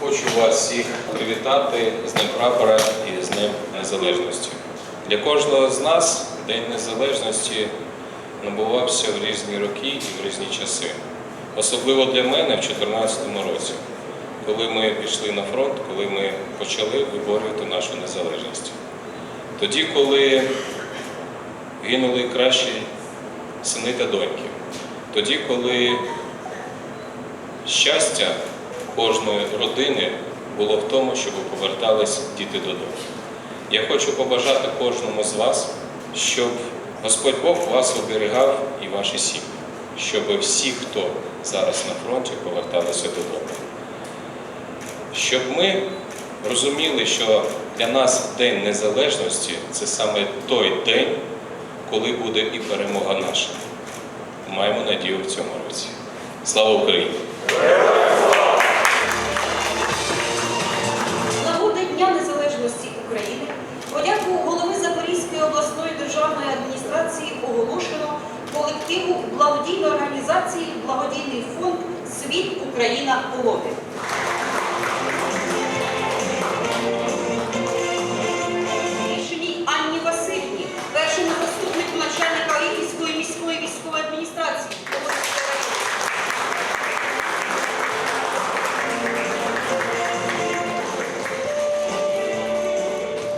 Хочу вас всіх привітати з Днем прапора і з Днем Незалежності. Для кожного з нас День Незалежності набувався в різні роки і в різні часи. Особливо для мене в 2014 році, коли ми пішли на фронт, коли ми почали виборювати нашу незалежність. Тоді, коли гинули кращі сини та доньки. Тоді, коли щастя кожної родини було в тому, щоб повертались діти додому. Я хочу побажати кожному з вас, щоб Господь Бог вас оберігав і ваші сім'ї, щоб всі, хто зараз на фронті, поверталися додому. Щоб ми розуміли, що для нас День Незалежності це саме той день, коли буде і перемога наша. Маємо надію в цьому році. Слава Україні! Подяку голови Запорізької обласної державної адміністрації оголошено колективу благодійної організації Благодійний фонд Світ Україна Полові.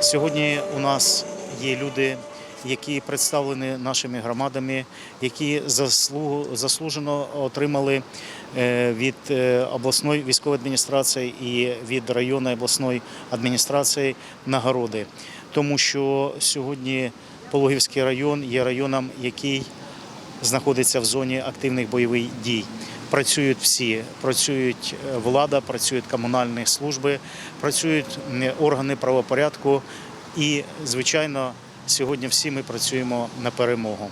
Сьогодні у нас є люди, які представлені нашими громадами, які заслужено отримали е, від е, обласної військової адміністрації і від районної обласної адміністрації нагороди. Тому що сьогодні Пологівський район є районом, який знаходиться в зоні активних бойових дій. Працюють всі, працюють е, влада, працюють комунальні служби, працюють органи правопорядку. І, звичайно, сьогодні всі ми працюємо на перемогу.